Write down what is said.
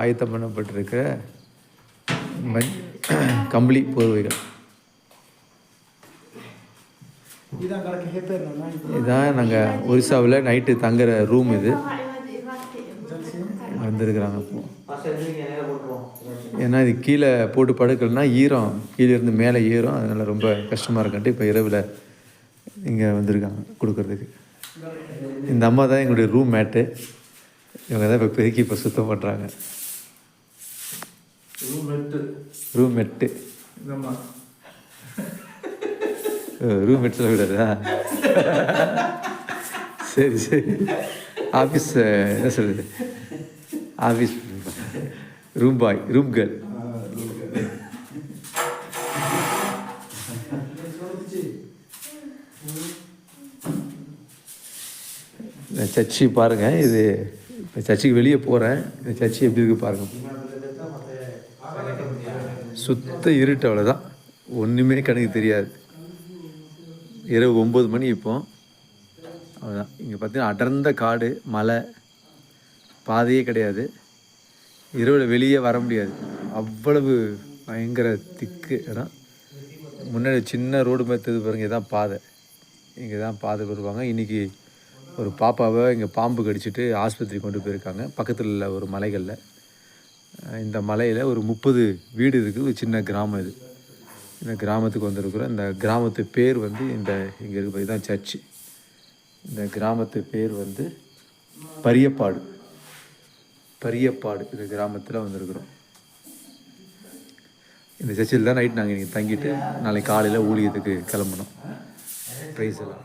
ஆயத்தம் பண்ணப்பட்டிருக்கிற மஞ் கம்பளி போர்வைகள். இதான் நாங்கள் ஒரிசாவில் நைட்டு தங்குற ரூம் இது. வந்திருக்கிறாங்க இப்போ. ஏன்னா இது கீழே போட்டு படுக்கலைன்னா ஈரம் கீழே இருந்து மேலே ஈரம் அதனால் ரொம்ப கஷ்டமாக இருக்கன்ட்டு இப்போ இரவில் இங்கே வந்திருக்காங்க கொடுக்கறதுக்கு. இந்த அம்மா தான் எங்களுடைய ரூம் மேட்டு இவங்க தான் இப்போ பெருக்கி இப்போ சுத்தம் பண்ணுறாங்க ரூம் மெட்டு ரூம் மெட் சொல்லக்கூடாதா? சரி சரி. ஆஃபீஸ் என்ன சொல்கிறது office room boy room girl சர்ச்சி பாருங்கள் இது இப்போ சர்ச்சுக்கு வெளியே போகிறேன் இந்த சர்ச்சி எப்படி இருக்கு பாருங்கள் சுத்த இருட்டு அவ்வளோதான் ஒன்றுமே கணக்கு தெரியாது. இரவு ஒம்பது மணி இப்போ. அவ்வளோதான் இங்கே பார்த்தீங்கன்னா அடர்ந்த காடு மலை பாதையே கிடையாது. இரவில் வெளியே வர முடியாது. அவ்வளவு பயங்கர திக்கு இடம். முன்னாடி சின்ன ரோடு மேத்தது பாருங்க இதான் பாதை. இங்கே தான் பாதை வருவாங்க. இன்றைக்கி ஒரு பாப்பாவை இங்கே பாம்பு கடிச்சிட்டு ஆஸ்பத்திரி கொண்டு போயிருக்காங்க. பக்கத்தில் உள்ள ஒரு மலைகளில். இந்த மலையில் ஒரு முப்பது வீடு இருக்குது. ஒரு சின்ன கிராமம் இது. இந்த கிராமத்துக்கு வந்திருக்கிறோம். இந்த கிராமத்து பேர் வந்து இந்த இங்கே இருக்கு இதுதான் சர்ச்சு. இந்த கிராமத்து பேர் வந்து பரியப்பாடு. பரியப்பாடு இந்த கிராமத்தில் வந்திருக்கிறோம். இந்த சர்ச்சில் தான் நைட் நாங்கள் இன்றைக்கி தங்கிட்டு நாளைக்கு காலையில் ஊழியத்துக்கு கிளம்பணும். ப்ரைஸ் எல்லாம்